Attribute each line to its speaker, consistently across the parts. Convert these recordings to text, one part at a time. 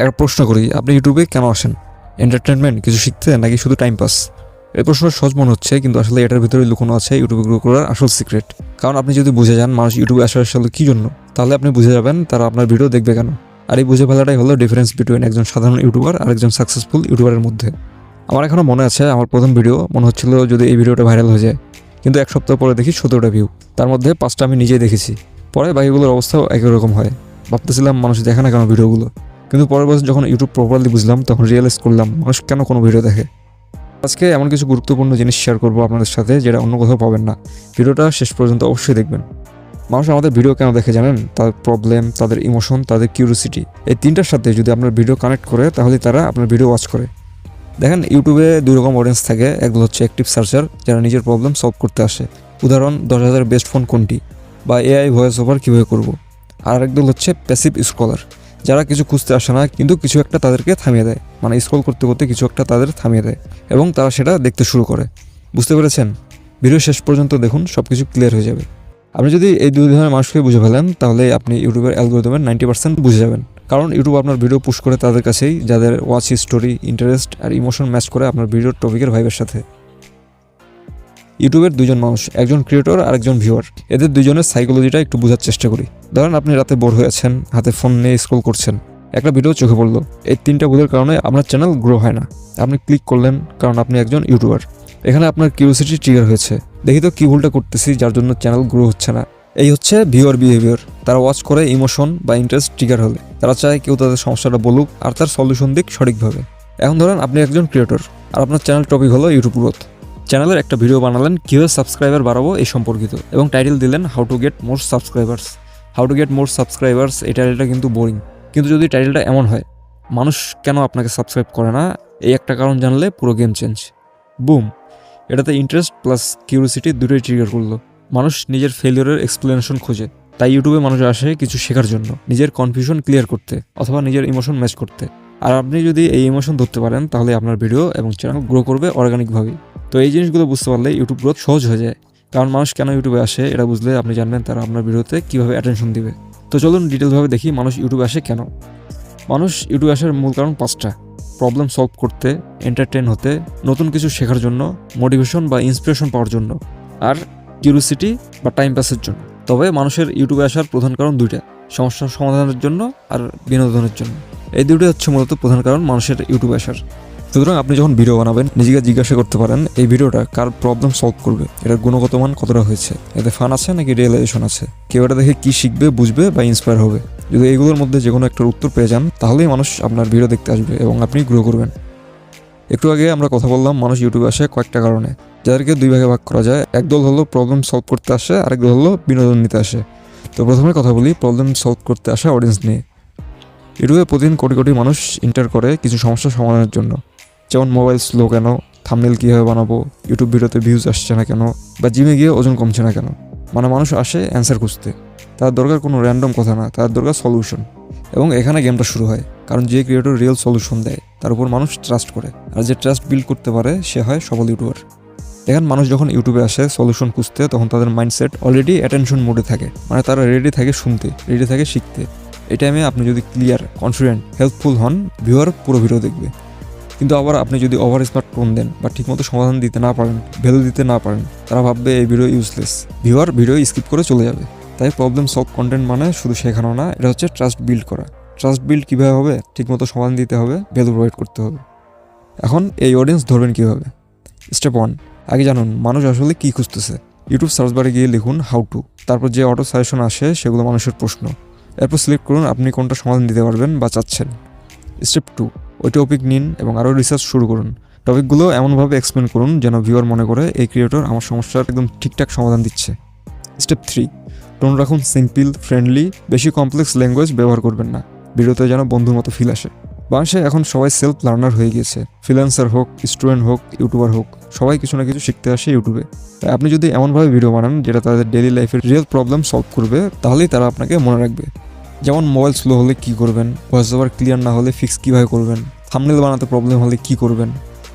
Speaker 1: একটা প্রশ্ন করি, আপনি ইউটিউবে কেন আসেন? এন্টারটেনমেন্ট কিছু শিখতে নাকি শুধু টাইম পাস এই প্রশ্ন সহজ মনে হচ্ছে, কিন্তু আসলে এটার ভিতরে লুকোনো আছে ইউটিউবে গ্রো করার আসল সিক্রেট কারণ আপনি যদি বুঝে যান মানুষ ইউটিউবে আসার আসলে কী জন্য, তাহলে আপনি বুঝে যাবেন তারা আপনার ভিডিও দেখবে কেন। আর এই বুঝে ফেলাটাই হলো ডিফারেন্স বিটুইন একজন সাধারণ ইউটিউবার আর একজন সাকসেসফুল ইউটিউবারের মধ্যে। আমার এখনও মনে আছে, আমার প্রথম ভিডিও মনে হচ্ছিল যদি এই ভিডিওটা ভাইরাল হয়ে যায়। কিন্তু এক সপ্তাহ পরে দেখি সতেরোটা ভিউ তার মধ্যে পাঁচটা আমি নিজেই দেখেছি। পরে বাকিগুলোর অবস্থাও একই রকম হয়। ভাবতেছিলাম মানুষ দেখে না কেন ভিডিওগুলো। কিন্তু পরের বছর যখন ইউটিউব প্রপারলি বুঝলাম, তখন রিয়েলাইজ করলাম, মানুষ কেন কোনো ভিডিও দেখে? আজকে এমন কিছু গুরুত্বপূর্ণ জিনিস শেয়ার করব আপনাদের সাথে, যেটা অন্য কোথাও পাবেন না। ভিডিওটা শেষ পর্যন্ত অবশ্যই দেখবেন। মানুষ আমাদের ভিডিও কেন দেখে জানেন? তাদের প্রবলেম তাদের ইমোশন তাদের কিউরিসিটি এই তিনটার সাথে যদি আপনার ভিডিও কানেক্ট করে তাহলে তারা আপনার ভিডিও ওয়াচ করে। দেখেন ইউটিউবে দুই রকম অডিয়েন্স থাকে। একদল হচ্ছে অ্যাক্টিভ সার্চার যারা নিজের প্রবলেম সলভ করতে আসে। উদাহরণ, দশ হাজার বেস্ট ফোন কোনটি? বা এআই ভয়েস ওভার কীভাবে করব? আর একদল হচ্ছে প্যাসিভ স্কলার যারা কিছু খুঁজতে আসে না, কিন্তু কিছু একটা তাদেরকে থামিয়ে দেয়। মানে স্ক্রল করতে করতে কিছু একটা তাদের থামিয়ে দেয় এবং তারা সেটা দেখতে শুরু করে। বুঝতে পেরেছেন? ভিডিও শেষ পর্যন্ত দেখুন সব কিছু ক্লিয়ার হয়ে যাবে। আপনি যদি এই দুই ধরনের মানুষকে বুঝে ফেলেন, তাহলে আপনি ইউটিউবের অ্যালগোরিদমের নাইনটি পার্সেন্ট বুঝে যাবেন। কারণ ইউটিউব আপনার ভিডিও পুশ করে তাদের কাছেই, যাদের ওয়াচ হিস্টোরি ইন্টারেস্ট আর ইমোশন ম্যাচ করে আপনার ভিডিওর টপিকের ভাইবের সাথে। ইউটিউবের দুজন মানুষ, একজন ক্রিয়েটর আর একজন ভিউয়ার। এদের দুজনের সাইকোলজিটা একটু বোঝার চেষ্টা করি। ধরেন আপনি রাতে বোর হয়ে আছেন, হাতে ফোন নিয়ে স্ক্রল করছেন। একটা ভিডিও চোখে পড়ল। এই তিনটা ভুলের কারণে আপনার চ্যানেল গ্রো হয় না। আপনি ক্লিক করলেন কারণ আপনি একজন ইউটিউবার এখানে আপনার কিউরিয়াসিটি ট্রিগার হয়েছে। দেখি তো কী ভুলটা করতেছি যার জন্য চ্যানেল গ্রো হচ্ছে না। এই হচ্ছে ভিউয়ার বিহেভিয়ার তারা ওয়াচ করে ইমোশন বা ইন্টারেস্ট ট্রিগার হলে। তারা চায় কেউ তাদের সমস্যাটা বলুক আর তার সলিউশন দিক সঠিকভাবে। এখন ধরেন আপনি একজন ক্রিয়েটর আর আপনার চ্যানেল টপিক হলো ইউটিউব গ্রোথ চ্যানেলের একটা ভিডিও বানালেন, কীভাবে সাবস্ক্রাইবার বাড়াবো এই সম্পর্কিত, এবং টাইটেল দিলেন how to get more subscribers how to get more subscribers এই টাইটেলটা কিন্তু বোরিং কিন্তু যদি টাইটেলটা এমন হয়, মানুষ কেন আপনাকে সাবস্ক্রাইব করে না? এই একটা কারণ জানলে পুরো গেম চেঞ্জ বুম এটাতে ইন্টারেস্ট প্লাস কিউরিসিটি দুটোই ট্রিগার করল। মানুষ নিজের ফেলিওরের এক্সপ্লেনেশন খোঁজে। তাই ইউটিউবে মানুষ আসে কিছু শেখার জন্য, নিজের কনফিউশন ক্লিয়ার করতে, অথবা নিজের ইমোশন ম্যাচ করতে। আর আপনি যদি এই ইমোশন ধরতে পারেন, তাহলে আপনার ভিডিও এবং চ্যানেল গ্রো করবে অর্গানিকভাবেই তো এই জিনিসগুলো বুঝতে পারলে ইউটিউব গ্রোথ সহজ হয়ে যায়। কারণ মানুষ কেন ইউটিউবে আসে, এটা বুঝলে আপনি জানবেন তারা আপনার ভিডিওতে কীভাবে অ্যাটেনশন দিবে। তো চলুন ডিটেলভাবে দেখি মানুষ ইউটিউবে আসে কেন। মানুষ ইউটিউবে আসার মূল কারণ পাঁচটা। প্রবলেম সলভ করতে এন্টারটেন হতে, নতুন কিছু শেখার জন্য মোটিভেশন বা ইন্সপিরেশন পাওয়ার জন্য, আর কিউরিসিটি বা টাইম পাসের জন্য। তবে মানুষের ইউটিউবে আসার প্রধান কারণ দুইটা। সমস্যার সমাধানের জন্য আর বিনোদনের জন্য। এই দুটোই হচ্ছে মূলত প্রধান কারণ মানুষের ইউটিউবে আসার। সুতরাং আপনি যখন ভিডিও বানাবেন, নিজেকে জিজ্ঞাসা করতে পারেন, এই ভিডিওটা কার প্রবলেম সলভ করবে? এটার গুণগত মান কতটা হয়েছে? এতে ফান আছে নাকি রিয়েলাইজেশন আছে? কেউ এটা দেখে কি শিখবে, বুঝবে বা ইন্সপায়ার হবে? যদি এইগুলোর মধ্যে যে কোনো একটার উত্তর পেয়ে যান, তাহলেই মানুষ আপনার ভিডিও দেখতে আসবে এবং আপনি গ্রো করবেন। একটু আগে আমরা কথা বললাম, মানুষ ইউটিউবে আসে কয়েকটা কারণে। যাদেরকে দুই ভাগে ভাগ করা যায় একদল হলো প্রবলেম সলভ করতে আসে, আরেক দল হলো বিনোদন নিতে আসে। তো প্রথমে কথা বলি প্রবলেম সলভ করতে আসা অডিয়েন্স নিয়ে। ইউটিউবে প্রতিদিন কোটি কোটি মানুষ ইন্টার করে কিছু সমস্যা সমাধানের জন্য। যেমন মোবাইল স্লো কেন থামনেল কীভাবে বানাবো ইউটিউব ভিডিওতে ভিউজ আসছে না কেন, বা জিমে গিয়ে ওজন কমছে না কেন মানে মানুষ আসে অ্যান্সার খুঁজতে। তার দরকার কোনো র্যান্ডম কথা না, তার দরকার সলিউশন এবং এখানে গেমটা শুরু হয়, কারণ যে ক্রিয়েটর রিয়েল সলিউশন দেয়, তার উপর মানুষ ট্রাস্ট করে। আর যে ট্রাস্ট বিল্ড করতে পারে, সে হয় সফল ইউটিউবার দেখেন, মানুষ যখন ইউটিউবে আসে সলিউশন খুঁজতে, তখন তাদের মাইন্ডসেট অলরেডি অ্যাটেনশন মোডে থাকে। মানে তারা রেডি থাকে শুনতে রেডি থাকে শিখতে। এই টাইমে আপনি যদি ক্লিয়ার কনফিডেন্ট হেল্পফুল হন ভিউয়ার পুরো ভিডিও দেখবে। কিন্তু আবার আপনি যদি ওভার স্মার্ট ফোন দেন বা ঠিকমতো সমাধান দিতে না পারেন ভ্যালু দিতে না পারেন, তারা ভাববে এই video useless viewer video skip করে চলে যাবে। তাই প্রবলেম সলভ কন্টেন্ট মানে শুধু শেখানো না, এটা হচ্ছে ট্রাস্ট বিল্ড করা। ট্রাস্ট বিল্ড কীভাবে হবে, ঠিকমতো সমাধান দিতে হবে ভ্যালু প্রোভাইড করতে হবে। এখন এই অডিয়েন্স ধরবেন কীভাবে? স্টেপ ওয়ান আগে জানুন মানুষ আসলে কী খুঁজতেছে। ইউটিউব সার্চ বারে গিয়ে লিখুন হাউ টু তারপর যে অটো সাজেশন আসে, সেগুলো মানুষের প্রশ্ন। এরপর সিলেক্ট করুন আপনি কোনটা সমাধান দিতে পারবেন বা চাচ্ছেন। স্টেপ টু ওই টপিক নিন এবং আরও রিসার্চ শুরু করুন। টপিকগুলো এমনভাবে এক্সপ্লেন করুন যেন ভিউয়ার মনে করে এই ক্রিয়েটর আমার সমস্যার একদম ঠিকঠাক সমাধান দিচ্ছে। স্টেপ থ্রি টোন রাখুন সিম্পল ফ্রেন্ডলি বেশি কমপ্লেক্স ল্যাঙ্গুয়েজ ব্যবহার করবেন না। ভিডিওতে যেন বন্ধুর মতো ফিল আসে। বাংলাদেশে এখন সবাই সেলফ লার্নার হয়ে গিয়েছে। ফ্রিল্যান্সার হোক স্টুডেন্ট হোক ইউটিউবার হোক, সবাই কিছু না কিছু শিখতে আসে ইউটিউবে তাই আপনি যদি এমনভাবে ভিডিও বানান যেটা তাদের ডেলি লাইফের রিয়েল প্রবলেম সলভ করবে, তাহলেই তারা আপনাকে মনে রাখবে। যেমন মোবাইল স্লো হলে কী করবেন? ভয়েস ওভার ক্লিয়ার না হলে ফিক্স কীভাবে করবেন? থামনেল বানাতে প্রবলেম হলে কী করবেন?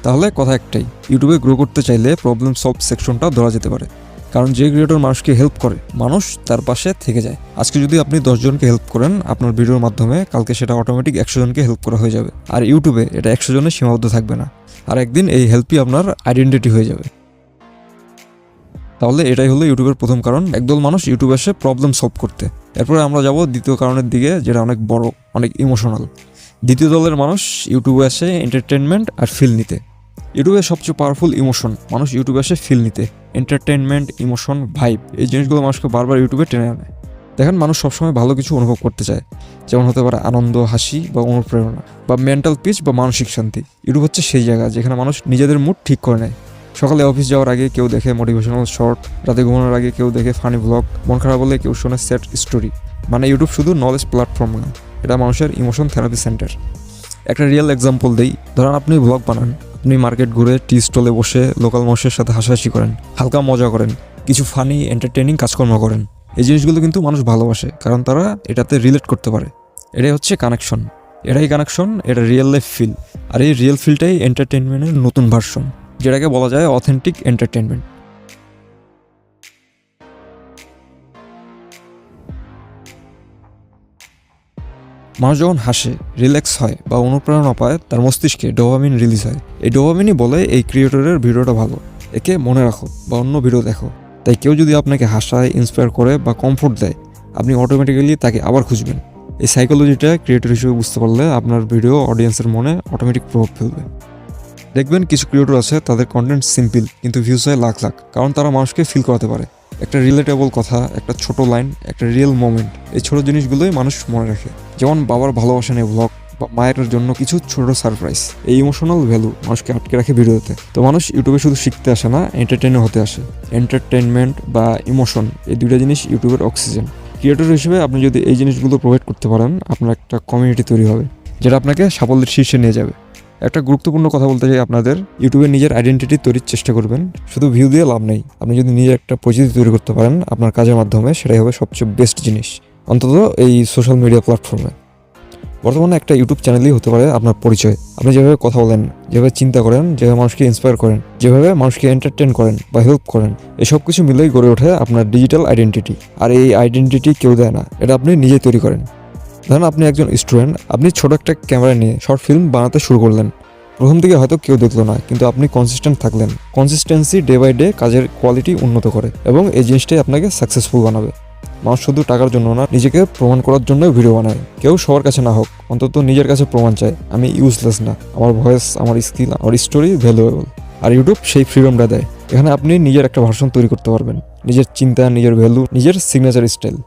Speaker 1: তাহলে কথা একটাই ইউটিউবে গ্রো করতে চাইলে প্রবলেম সলভ সেকশনটা ধরা যেতে পারে। কারণ যে ক্রিয়েটর মানুষকে হেল্প করে, মানুষ তার পাশে থেকে যায়। আজকে যদি আপনি দশজনকে হেল্প করেন, আপনার ভিডিওর মাধ্যমে কালকে সেটা অটোমেটিক একশো জনকে হেল্প করা হয়ে যাবে। আর ইউটিউবে এটা একশো জনের সীমাবদ্ধ থাকবে না। আর একদিন এই হেল্পই আপনার আইডেন্টিটি হয়ে যাবে। তাহলে এটাই হলো ইউটিউবের প্রথম কারণ। একদল মানুষ ইউটিউবে এসে প্রবলেম সলভ করতে। এরপরে আমরা যাব দ্বিতীয় কারণের দিকে, যেটা অনেক বড়, অনেক ইমোশনাল দ্বিতীয় দলের মানুষ ইউটিউবে আসে এন্টারটেনমেন্ট আর ফিল নিতে। ইউটিউবে সবচেয়ে পাওয়ারফুল ইমোশন মানুষ ইউটিউবে আসে ফিল নিতে। এন্টারটেনমেন্ট ইমোশন ভাইব এই জিনিসগুলো মানুষকে বারবার ইউটিউবে টেনে আনে। দেখেন, মানুষ সবসময় ভালো কিছু অনুভব করতে চায়। যেমন হতে পারে আনন্দ, হাসি বা অনুপ্রেরণা, বা মেন্টাল পিচ বা মানসিক শান্তি। ইউটিউব হচ্ছে সেই জায়গা যেখানে মানুষ নিজেদের মুড ঠিক করে নেয়। সকালে অফিস যাওয়ার আগে কেউ দেখে মোটিভেশনাল শর্ট রাতে ঘুমানোর আগে কেউ দেখে ফানি ব্লগ মন খারাপ হলে কেউ শোনে সেট স্টোরি মানে ইউটিউব শুধু নলেজ প্ল্যাটফর্ম না, এটা মানুষের ইমোশন থেরাপি সেন্টার একটা রিয়েল এক্সাম্পল দেই, ধরেন আপনি ব্লগ বানান, আপনি মার্কেট ঘুরে টি স্টলে বসে লোকাল মানুষের সাথে হাসাহাসি করেন, হালকা মজা করেন, কিছু ফানি এন্টারটেনিং কাজকর্ম করেন। এই জিনিসগুলো কিন্তু মানুষ ভালোবাসে, কারণ তারা এটাতে রিলেট করতে পারে। এটাই হচ্ছে কানেকশন এটাই কানেকশন এটা রিয়েল লাইফ ফিল আর এই রিয়েল ফিলটাই এন্টারটেনমেন্টের নতুন ভার্সন যেটাকে বলা যায় অথেন্টিক এন্টারটেনমেন্ট মানুষ যখন হাসে রিল্যাক্স হয় বা অনুপ্রেরণা পায়, তার মস্তিষ্কে ডোভামিন রিলিজ হয়। এই ডোভামিনই বলে এই ক্রিয়েটরের ভিডিওটা ভালো। একে মনে রাখো বা অন্য ভিডিও দেখো। তাই কেউ যদি আপনাকে হাসায় ইন্সপায়ার করে বা কমফোর্ট দেয়, আপনি অটোমেটিক্যালি তাকে আবার খুঁজবেন। এই সাইকোলজিটা ক্রিয়েটর হিসেবে বুঝতে পারলে আপনার ভিডিও অডিয়েন্সের মনে অটোমেটিক প্রভাব ফেলবে। দেখবেন কিছু ক্রিয়েটর আছে, তাদের কন্টেন্ট সিম্পল কিন্তু ভিউজ হয় লাখ লাখ। কারণ তারা মানুষকে ফিল করাতে পারে। একটা রিলেটেবল কথা, একটা ছোট লাইন একটা রিয়েল মোমেন্ট এই ছোট জিনিসগুলোই মানুষ মনে রাখে। যেমন বাবার ভালোবাসা নিয়ে ব্লগ বা মায়ের জন্য কিছু ছোট সারপ্রাইজ এই ইমোশনাল ভ্যালু মানুষকে আটকে রাখে ভিডিওতে। তো মানুষ ইউটিউবে শুধু শিখতে আসে না এন্টারটেইনও হতে আসে। এন্টারটেনমেন্ট বা ইমোশন এই দুইটা জিনিস ইউটিউবের অক্সিজেন ক্রিয়েটর হিসেবে আপনি যদি এই জিনিসগুলো প্রোভাইড করতে পারেন, আপনার একটা কমিউনিটি তৈরি হবে, যেটা আপনাকে সাফল্যের শীর্ষে নিয়ে যাবে। একটা গুরুত্বপূর্ণ কথা বলতে চাই আপনাদের। ইউটিউবে নিজের আইডেন্টিটি তৈরির চেষ্টা করবেন। শুধু ভিউ দিয়ে লাভ নেই। আপনি যদি নিজের একটা পরিচিতি তৈরি করতে পারেন, আপনার কাজের মাধ্যমে সেটাই হবে সবচেয়ে বেস্ট জিনিস। অন্তত এই সোশ্যাল মিডিয়া প্ল্যাটফর্মে বর্তমানে একটা ইউটিউব চ্যানেলই হতে পারে আপনার পরিচয়। আপনি যেভাবে কথা বলেন, যেভাবে চিন্তা করেন, যেভাবে মানুষকে ইন্সপায়ার করেন, যেভাবে মানুষকে এন্টারটেন করেন বা হেল্প করেন এসব কিছু মিলেই গড়ে ওঠে আপনার ডিজিটাল আইডেন্টিটি আর এই আইডেন্টিটি কেউ দেয় না। এটা আপনি নিজে তৈরি করেন। ধরেন আপনি একজন স্টুডেন্ট আপনি ছোট একটা ক্যামেরা নিয়ে শর্ট ফিল্ম বানাতে শুরু করলেন। প্রথম দিকে হয়তো কেউ দেখল না, কিন্তু আপনি কনসিস্টেন্ট থাকলেন। কনসিস্টেন্সি ডে বাই ডে কাজের কোয়ালিটি উন্নত করে এবং এই জিনিসটাই আপনাকে সাকসেসফুল বানাবে। মানুষ শুধু টাকার জন্য না, নিজেকে প্রমাণ করার জন্য ভিডিও বানায়। কেউ সবার কাছে না হোক, অন্তত নিজের কাছে প্রমাণ চায়, আমি ইউজলেস না, আমার ভয়েস আমার স্কিল আমার স্টোরি ভ্যালুয়েবল আর ইউটিউব সেই ফ্রিডমটা দেয়। এখানে আপনি নিজের একটা ভার্সন তৈরি করতে পারবেন। নিজের চিন্তা, নিজের ভ্যালু নিজের সিগনেচার স্টাইল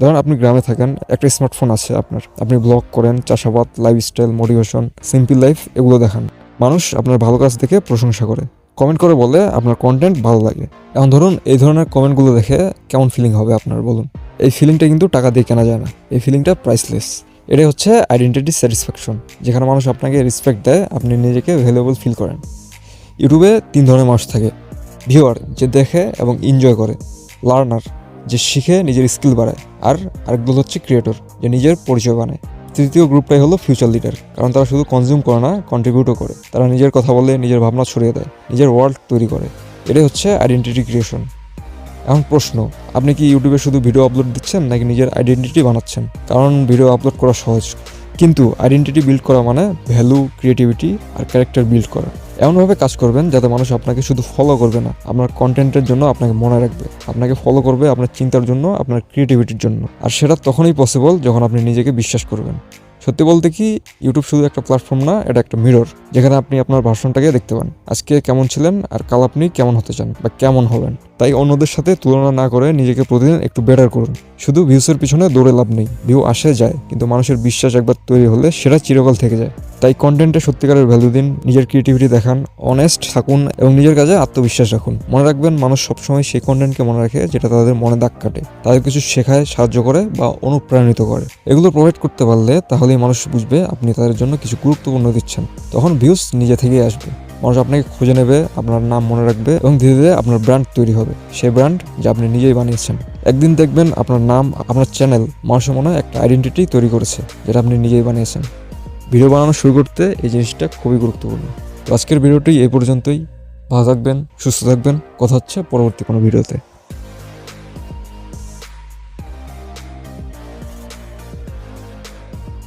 Speaker 1: ধরুন আপনি গ্রামে থাকেন, একটা স্মার্টফোন আছে আপনার। আপনি ব্লগ করেন, চাষাবাদ লাইফস্টাইল মোটিভেশন সিম্পল লাইফ এগুলো দেখান। মানুষ আপনার ভালো কাজ দেখে প্রশংসা করে। কমেন্ট করে বলে আপনার কন্টেন্ট ভালো লাগে। এখন ধরুন এই ধরনের কমেন্টগুলো দেখে কেমন ফিলিং হবে আপনার, বলুন। এই ফিলিংটা কিন্তু টাকা দিয়ে কেনা যায় না। এই ফিলিংটা প্রাইসলেস এটাই হচ্ছে আইডেন্টিটি স্যাটিসফ্যাকশন যেখানে মানুষ আপনাকে রেসপেক্ট দেয়, আপনি নিজেকে ভ্যালুয়েবল ফিল করেন। ইউটিউবে তিন ধরনের মানুষ থাকে। ভিউয়ার যে দেখে এবং এনজয় করে। লার্নার যে শিখে নিজের স্কিল বাড়ায়। আর আরেক দল হচ্ছে ক্রিয়েটর যে নিজের পরিচয় বানায়। তৃতীয় গ্রুপটাই হলো ফিউচার লিডার কারণ তারা শুধু কনজিউম করে না কন্ট্রিবিউটও করে। তারা নিজের কথা বলে, নিজের ভাবনা ছড়িয়ে দেয়, নিজের ওয়ার্ল্ড তৈরি করে। এটাই হচ্ছে আইডেন্টিটি ক্রিয়েশন এখন প্রশ্ন, আপনি কি ইউটিউবে শুধু ভিডিও আপলোড দিচ্ছেন, নাকি নিজের আইডেন্টিটি বানাচ্ছেন? কারণ ভিডিও আপলোড করা সহজ। কিন্তু আইডেন্টিটি বিল্ড করা মানে ভ্যালু ক্রিয়েটিভিটি আর ক্যারেক্টার বিল্ড করা। এমনভাবে কাজ করবেন যাতে মানুষ আপনাকে শুধু ফলো করবে না, আপনার কন্টেন্টের জন্য আপনাকে মনে রাখবে, আপনাকে ফলো করবে আপনার চিন্তার জন্য, আপনার ক্রিয়েটিভিটির জন্য। আর সেটা তখনই পসিবল যখন আপনি নিজেকে বিশ্বাস করবেন। সত্যি বলতে কি ইউটিউব শুধু একটা প্ল্যাটফর্ম না, এটা একটা মিরর যেখানে আপনি আপনার ভাষণটাকে দেখতে পান। আজকে কেমন ছিলেন আর কাল আপনি কেমন হতে চান বা কেমন হবেন তাই অন্যদের সাথে তুলনা না করে নিজেকে প্রতিদিন একটু বেটার করুন। শুধু ভিউসের পিছনে দৌড়ে লাভ নেই ভিউ আসে যায়, কিন্তু মানুষের বিশ্বাস একবার তৈরি হলে সেটা চিরকাল থেকে যায়। তাই কন্টেন্টে সত্যিকারের ভ্যালু দিন, নিজের ক্রিয়েটিভিটি দেখান অনেস্ট থাকুন এবং নিজের কাজে আত্মবিশ্বাস রাখুন। মনে রাখবেন, মানুষ সবসময় সেই কন্টেন্টকে মনে রাখে যেটা তাদের মনে দাগ কাটে। তাদের কিছু শেখায়, সাহায্য করে বা অনুপ্রাণিত করে। এগুলো প্রোভাইড করতে পারলে তাহলেই মানুষ বুঝবে আপনি তাদের জন্য কিছু গুরুত্বপূর্ণ দিচ্ছেন। তখন ভিউস নিজে থেকেই আসবে। মানুষ আপনাকে খুঁজে নেবে, আপনার নাম মনে রাখবে এবং ধীরে ধীরে আপনার ব্র্যান্ড তৈরি হবে। সেই ব্র্যান্ড যা আপনি নিজেই বানিয়েছেন। একদিন দেখবেন আপনার নাম, আপনার চ্যানেল মানুষের মনে একটা আইডেন্টিটি তৈরি করেছে, যেটা আপনি নিজেই বানিয়েছেন। ভিডিও বানানো শুরু করতে এই জিনিসটা খুবই গুরুত্বপূর্ণ। তো আজকের ভিডিওটি এই পর্যন্তই। ভালো থাকবেন, সুস্থ থাকবেন। কথা হচ্ছে পরবর্তী কোনো ভিডিওতে।